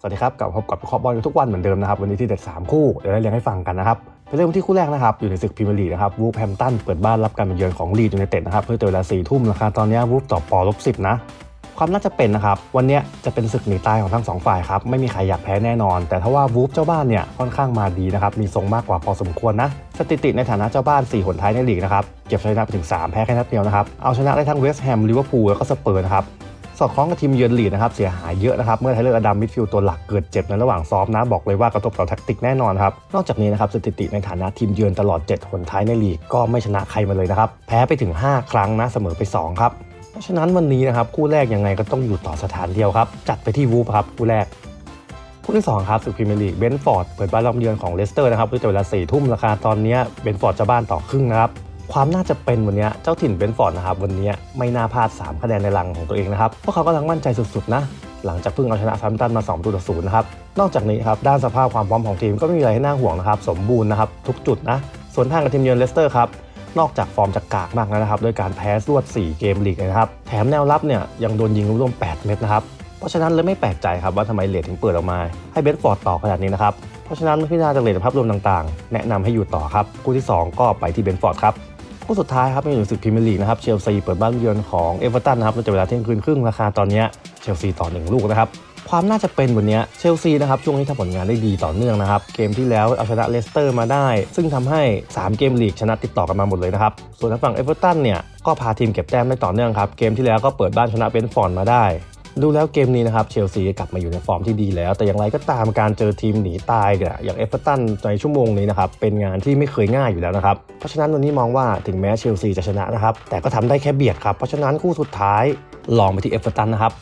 สวัสดีครับกลับพบกับขอบบอลทุกวันเหมือนเดิมนะครับวันนี้ที่เด็ด3คู่เดี๋ยวได้เรียงให้ฟังกันนะครับไปเริ่มที่คู่แรกนะครับอยู่ในศึกพรีเมียร์ลีกนะครับวูฟแฮมตันเปิดบ้านรับการมาเยือนของลีดยูไนเต็ดนะครับเพื่อเจอเวลา4ทุ่มราคาตอนนี้วูฟต่อปอลบสิบนะความน่าจะเป็นนะครับวันนี้จะเป็นศึกหนีตายของทั้งสองฝ่ายครับไม่มีใครอยากแพ้แน่นอน แต่ถ้าว่าวูฟเจ้าบ้านเนี่ยค่อนข้างมาดีนะครับมีทรงมากกว่าพอสมควรนะสถิติในฐานะเจ้าบ้าน 4 หนท้ายในลีกนะครับเก็บชัยชนะไปถึง 3 แพ้แค่นัดเดียวนะครับเอาชนะได้ทั้งเวสต์แฮมลิเวอร์พูลแล้วก็สเปอร์นะครับ สอดคล้องกับทีมเยือนลีดนะครับเสียหายเยอะนะครับเมื่อไทเลอร์อดัมมิดฟิลด์ตัวหลักเกิดเจ็บในระหว่างซ้อมนะบอกเลยว่ากระทบต่อแท็กติกแน่นอนครับนอกจากนี้นะครับสถิติในฐานะทีมเยือนตลอด 7 หนท้ายในลีกก็ไม่ชนะใครมาเลยนะครับแพ้ไปถึง 5 ครั้งนะเสมอไป 2 ครับเพราะฉะนั้นวันนี้นะครับคู่แรกยังไงก็ต้องอยู่ต่อสถานเดียวครับจัดไปที่วูฟครับคู่แรกคู่ที่2ครับสุดพรีเมียร์ลีกเบนฟอร์ดเปิดบ้านรับเยือนของเลสเตอร์นะครับด้วยเวลา4ทุ่มราคาตอนนี้เบนฟอร์ดจะบ้านต่อครึ่งนะครับ ความน่าจะเป็นวันนี้เจ้าถิ่นเบนฟอร์ดนะครับวันนี้ไม่น่าพลาด 3 คะแนนในรังของตัวเองนะครับเพราะเขากำลังมั่นใจสุดๆนะหลังจากเพิ่งเอาชนะซัมตันมา2ประตูต่อศูนย์นะครับนอกจากนี้ครับด้านสภาพความพร้อมของทีมก็ไม่มีอะไรให้น่าห่วงนะครับสมบูรณ์นะครับทุกจุดนะส่วนทางกับทีมเยือนเลสเตอร์ครับนอกจากฟอร์มจะกากมากแล้วนะครับด้วยการแพ้รวด 4 เกมลีกเลยนะครับแถมแนวรับเนี่ยยังโดนยิงรวม 8 เม็ดนะครับเพราะฉะนั้นเลยไม่แปลกใจครับว่าทำไมเลทถึงเปิดออกมาให้เบนฟอร์ดต่อขนาดนี้นะครับเพราะฉะนั้นเมื่อพิจารณาจากเลทภาพรวมต่างๆ แนะนำให้อยู่ต่อครับคู่ที่ 2 ก็ไปที่เบนฟอร์ดครับ คู่สุดท้ายครับเป็นอยู่ศึกพรีเมียร์ลีกนะครับเชลซีเปิดบ้านเยือนของเอเวอร์ตันนะครับในเวลาเที่ยงคืนครึ่งราคาตอนนี้เชลซีต่อ1ลูกนะครับความน่าจะเป็นวันนี้เชลซีนะครับช่วงนี้ทำผลงานได้ดีต่อเนื่องนะครับ เกมที่แล้วเอาชนะเลสเตอร์มาได้ ซึ่งทำให้ 3 เกมลีกชนะติดต่อกันมาหมดเลยนะครับ ส่วนทางฝั่งเอเวอร์ตันเนี่ยก็พาทีมเก็บแต้มได้ต่อเนื่องครับ เกมที่แล้วก็เปิดบ้านชนะเบนฟอร์ดมาได้ ดูแล้วเกมนี้นะครับเชลซีกลับมาอยู่ในฟอร์มที่ดีแล้ว แต่อย่างไรก็ตามการเจอทีมหนีตายอย่างเอฟเวอร์ตันในชั่วโมงนี้นะครับเป็นงานที่ไม่เคยง่ายอยู่แล้วนะครับเพราะฉะนั้นวันนี้มองว่าถึงแม้เชลซีจะชนะนะครับแต่ก็ทำได้แค่เบียดครับเพราะฉะนั้นคู่สุดท้ายลองไปที่เอฟเวอร์ตันนะครับ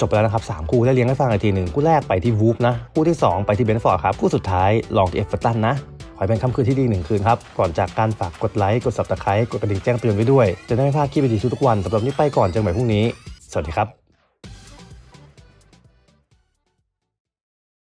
จบไปแล้วนะครับสามคู่ได้เลี้ยงให้ฟังอีกทีหนึ่งคู่แรกไปที่วูฟนะคู่ที่ 2 ไปที่เบนฟอร์ดครับคู่สุดท้ายลองที่เอฟเวอร์ตันนะขอให้เป็นค่ำคืนที่ดีหนึ่งคืนครับ ก่อนจากการฝากกดไลค์ กด subscribe กดกระดิ่งแจ้งเตือนไว้ด้วย จะได้ไม่พลาดคลิปดีๆทุกวันสำหรับนี้ไปก่อนเจอกันใหม่พรุ่งนี้ สวัสดีครับ